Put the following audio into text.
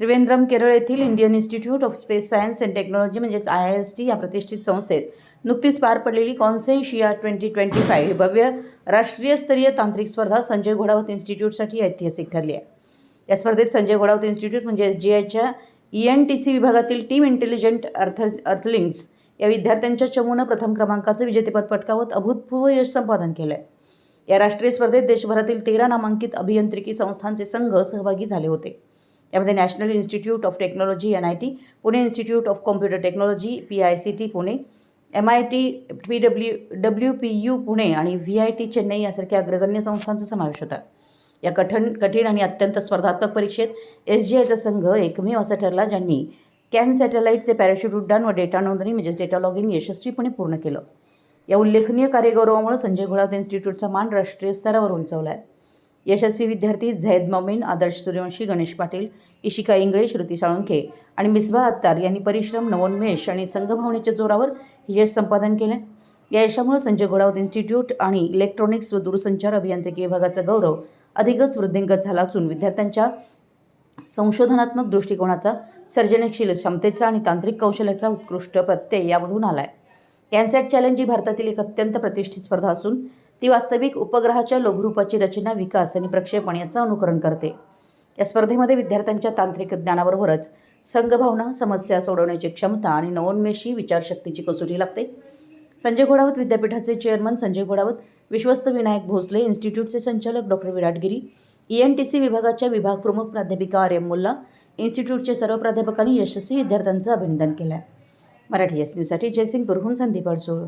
त्रिवेंद्रम केरळ येथील Indian institute of space science and technology म्हणजेच I I S T या प्रतिष्ठित संस्थेत नुकतीच पार पडलेली कॉन्सेन्शिया ट्वेंटी ट्वेंटी फाय ही भव्य राष्ट्रीय स्तरीय तांत्रिक स्पर्धा संजय घोडावत इन्स्टिट्यूटसाठी ऐतिहासिक ठरली आहे. या स्पर्धेत संजय घोडावत इन्स्टिट्यूट म्हणजे एस जी आयच्या ई एन टी सी विभागातील टीम इंटेलिजंट अर्थ अर्थलिंक्स या विद्यार्थ्यांच्या चमूनं प्रथम क्रमांकाचं विजेतेपद पटकावत अभूतपूर्व यश संपादन केलं आहे या राष्ट्रीय स्पर्धेत देशभरातील तेरा नामांकित अभियांत्रिकी संस्थांचे संघ सहभागी झाले होते. यामध्ये national institute of technology N I T Pune institute of computer technology P I C T Pune M I T P W W P U Pune आणि व्ही आय टी चेन्नई यासारख्या अग्रगण्य संस्थांचा समावेश होता. या कठीण कठीण आणि अत्यंत स्पर्धात्मक परीक्षेत एस जी आयचा संघ एकमेव असा ठरला ज्यांनी कॅन सॅटेलाईटचे पॅराशूट उड्डाण व डेटा नोंदणी म्हणजेच डेटा लॉगिंग यशस्वीपणे पूर्ण केलं. या उल्लेखनीय कार्यगौरवामुळे संजय घोडावत इन्स्टिट्यूटचा मान राष्ट्रीय स्तरावर उंचावला आहे. यशस्वी विद्यार्थी झैद मॉमिन आदर्श सूर्यवंशी गणेश पाटील इशिका इंगळे श्रुती साळुंखे आणि मिसबा अत्तार यांनी परिश्रम नवोन्मेष आणि संघभावनेच्या जोरावर हे यश संपादन केले. या यशामुळे संजय घोडावत इन्स्टिट्यूट आणि इलेक्ट्रॉनिक्स व दूरसंचार अभियांत्रिकी विभागाचा गौरव अधिकच वृद्धिंगत झाला असून विद्यार्थ्यांच्या संशोधनात्मक दृष्टिकोनाचा सर्जनशील क्षमतेचा आणि तांत्रिक कौशल्याचा उत्कृष्ट प्रत्यय यामधून आला आहे कॅन्सॅट चॅलेंज ही भारतातील एक अत्यंत प्रतिष्ठित स्पर्धा असून ती वास्तविक उपग्रहाच्या लघुरूपाची रचना विकास आणि प्रक्षेपण याचं अनुकरण करते. या स्पर्धेमध्ये विद्यार्थ्यांच्या तांत्रिक ज्ञानाबरोबरच संघभावना समस्या सोडवण्याची क्षमता आणि नवोन्मेषी विचारशक्तीची कसोटी लागते. संजय घोडावत विद्यापीठाचे चेअरमन संजय घोडावत विश्वस्त विनायक भोसले इन्स्टिट्यूटचे संचालक doctor Viratgiri E N T C विभागाच्या विभाग प्रमुख प्राध्यापिका आर एम मुल्ला इन्स्टिट्यूटचे सर्व प्राध्यापकांनी यशस्वी विद्यार्थ्यांचं अभिनंदन केलं आहे मराठी एस न्यूजसाठी जयसिंगपूरहून संदीप अडसूळ.